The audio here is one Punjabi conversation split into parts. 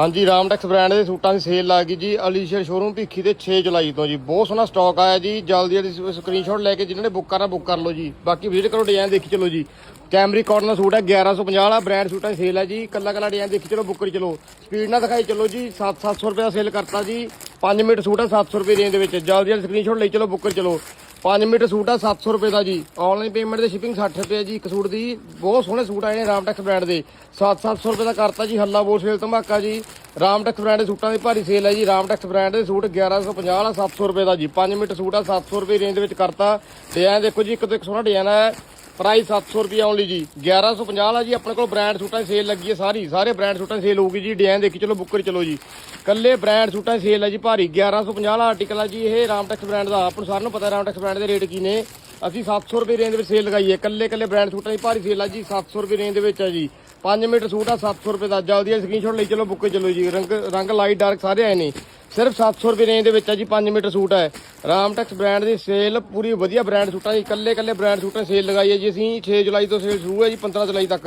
ਹਾਂਜੀ ਰਾਮਟੈਕਸ ਬ੍ਰਾਂਡ ਦੇ ਸੂਟਾਂ ਦੀ ਸੇਲ ਲੱਗ ਗਈ ਜੀ। ਅਲੀਸ਼ਰ ਸ਼ੋਰੂਮ ਭਿੱਖੀ ਦੇ 6 ਜੁਲਾਈ ਤੋਂ ਜੀ। ਬਹੁਤ ਸੋਹਣਾ ਸਟਾਕ ਆਇਆ ਜੀ। ਜਲਦੀ ਜਲਦੀ ਸਕਰੀਨਸ਼ਾਟ ਲੈ ਕੇ ਜਿਹਨਾਂ ਨੇ ਬੁੱਕ ਕਰਨਾ, ਬੁੱਕ ਕਰ ਲਓ ਜੀ। ਬਾਕੀ ਵਿਜ਼ਿਟ ਕਰੋ ਡਿਜ਼ਾਈਨ ਦੇਖੀ ਚਲੋ ਜੀ। ਕੈਮਰੀ ਕਾਟਨ ਦਾ ਸੂਟ ਹੈ 1150 ਵਾਲਾ ਬ੍ਰਾਂਡ ਸੂਟਾਂ ਦੀ ਸੇਲ ਹੈ ਜੀ। ਕੱਲਾ ਕੱਲਾ ਡਿਜ਼ਾਈਨ ਦੇਖੀ ਚਲੋ, ਬੁੱਕ ਕਰੀ ਚਲੋ। ਸਪੀਡ ਨਾਲ ਦਿਖਾਈ ਚਲੋ ਜੀ। 7-700 ਰੁਪਏ ਦਾ ਸੇਲ ਕਰਤਾ ਜੀ। 5 ਮਿੰਟ ਸੂਟ ਹੈ 700 ਰੁਪਏ ਰੇਂਜ ਦੇ ਵਿੱਚ। ਜਲਦੀ ਜਲਦੀ ਸਕਰੀਨਸ਼ਾਟ ਲਈ ਚਲੋ, ਬੁੱਕ ਕਰੀ ਚਲੋ। 5 ਮੀਟਰ ਸੂਟ ਆ 700 ਰੁਪਏ ਦਾ ਜੀ। ਆਨਲਾਈਨ ਪੇਮੈਂਟ ਦੇ ਸ਼ਿਪਿੰਗ 60 ਰੁਪਏ ਜੀ, ਇੱਕ ਸੂਟ ਦੀ। ਬਹੁਤ ਸੋਹਣੇ ਸੂਟ ਆਏ ਨੇ ਰਾਮਟੈਕਸ ਬ੍ਰਾਂਡ ਦੇ। 7-700 ਰੁਪਏ ਦਾ ਕਰਤਾ ਜੀ, ਹੱਲਾ ਬੋਲ ਸੇਲ ਧਮਾਕਾ ਜੀ। ਰਾਮਟੈਕਸ ਬ੍ਰਾਂਡ ਦੇ ਸੂਟਾਂ ਦੀ ਭਾਰੀ ਸੇਲ ਹੈ ਜੀ। ਰਾਮਟੈਕਸ ਬ੍ਰਾਂਡ ਦੇ ਸੂਟ 1150 ਵਾਲਾ 700 ਰੁਪਏ ਦਾ ਜੀ। 5 ਮੀਟਰ ਸੂਟ ਆ 700 ਰੁਪਏ ਰੇਂਜ ਦੇ ਵਿੱਚ ਕਰਤਾ। ਡਿਜ਼ਾਈਨ ਦੇਖੋ ਜੀ, ਇੱਕ ਤੋਂ ਇੱਕ ਸੋਹਣਾ ਡਿਜ਼ਾਈਨ ਹੈ ਪ੍ਰਾਈਸ 700 ਰੁਪਏ ਓਨਲੀ ਜੀ। 1150 ਆ ਜੀ, ਆਪਣੇ ਕੋਲ ਬ੍ਰਾਂਡ ਸੂਟਾਂ ਦੀ ਸੇਲ ਲੱਗੀ ਹੈ ਸਾਰੀ। ਸਾਰੇ ਬ੍ਰਾਂਡ ਸੂਟਾਂ ਦੀ ਸੇਲ ਹੋਊਗੀ ਜੀ। ਡਿਜ਼ਾਈਨ ਦੇਖੀ, ਚਲੋ ਬੁੱਕ ਕਰੀ ਚਲੋ ਜੀ। ਕੱਲੇ ਬ੍ਰਾਂਡ ਸੂਟਾਂ ਦੀ ਸੇਲ ਹੈ ਜੀ ਭਾਰੀ। 1150 ਵਾਲਾ ਆਰਟੀਕਲ ਆ ਜੀ, ਇਹ ਰਾਮਟੈਕਸ ਬ੍ਰਾਂਡ ਦਾ। ਆਪਾਂ ਨੂੰ ਸਾਰਿਆਂ ਨੂੰ ਪਤਾ ਰਾਮਟੈਕਸ ਬ੍ਰਾਂਡ ਦੇ ਰੇਟ ਕੀ ਨੇ। ਅਸੀਂ 700 ਰੁਪਏ ਰੇਂਜ ਦੇ ਵਿੱਚ ਸੇਲ ਲਗਾਈ ਹੈ। ਕੱਲੇ ਕੱਲੇ ਬ੍ਰਾਂਡ ਸੂਟਾਂ ਦੀ ਭਾਰੀ ਸੇਲ ਆ ਜੀ। 700 ਰੁਪਏ ਰੇਂਜ ਦੇ ਵਿੱਚ ਆ ਜੀ। 5 ਮੀਟਰ ਸੂਟ ਆ 700 ਰੁਪਏ ਦਾ ਜਲਦੀ ਸਕਰੀਨਸ਼ਾਟ ਲਈ ਚਲੋ, ਬੁੱਕੇ ਚਲੋ ਜੀ। ਰੰਗ ਰੰਗ ਲਾਈਟ ਡਾਰਕ ਸਾਰੇ ਆਏ ਨੇ। ਸਿਰਫ 700 ਰੁਪਏ ਰੇਂਜ ਦੇ ਵਿੱਚ ਆ ਜੀ 5 ਮੀਟਰ ਸੂਟ ਹੈ ਰਾਮਟੈਕਸ ਬ੍ਰਾਂਡ ਦੀ ਸੇਲ ਪੂਰੀ ਵਧੀਆ ਬ੍ਰਾਂਡ ਸੂਟਾਂ ਦੀ, ਇਕੱਲੇ ਇਕੱਲੇ ਬ੍ਰਾਂਡ ਸੂਟਾਂ ਦੀ ਸੇਲ ਲਗਾਈ ਹੈ ਜੀ। ਅਸੀਂ 6 ਜੁਲਾਈ ਤੋਂ ਸੇਲ ਸ਼ੁਰੂ ਹੈ ਜੀ 15 ਜੁਲਾਈ ਤੱਕ।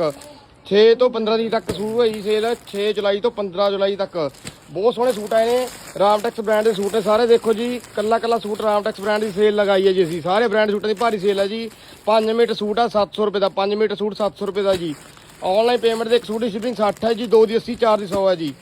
6 ਤੋਂ 15 ਦੀ ਤੱਕ ਸ਼ੁਰੂ ਹੈ ਜੀ ਸੇਲ 6 ਜੁਲਾਈ ਤੋਂ 15 ਜੁਲਾਈ ਤੱਕ। ਬਹੁਤ ਸੋਹਣੇ ਸੂਟ ਆਏ ਨੇ ਰਾਮਟੈਕਸ ਬ੍ਰਾਂਡ ਦੇ ਸੂਟ ਨੇ। ਸਾਰੇ ਦੇਖੋ ਜੀ ਕੱਲਾ ਕੱਲਾ ਸੂਟ ਰਾਮਟੈਕਸ ਬ੍ਰਾਂਡ ਦੀ ਸੇਲ ਲਗਾਈ ਹੈ ਜੀ ਅਸੀਂ। ਸਾਰੇ ਬ੍ਰਾਂਡ ਸੂਟਾਂ ਦੀ ਭਾਰੀ ਸੇਲ ਹੈ ਜੀ। 5 ਮੀਟਰ ਸੂਟ ਆ 700 ਰੁਪਏ ਦਾ 5 ਮੀਟਰ ਸੂਟ 700 ਰੁਪਏ ਦਾ ਜੀ। ਆਨਲਾਈਨ ਪੇਮੈਂਟ ਦੇ ਇੱਕ ਸੂਟ ਦੀ ਸ਼ਿਪਿੰਗ 60 ਹੈ ਜੀ, ਦੋ ਦੀ 80 ਚਾਰ ਦੀ 100 ਹੈ ਜੀ।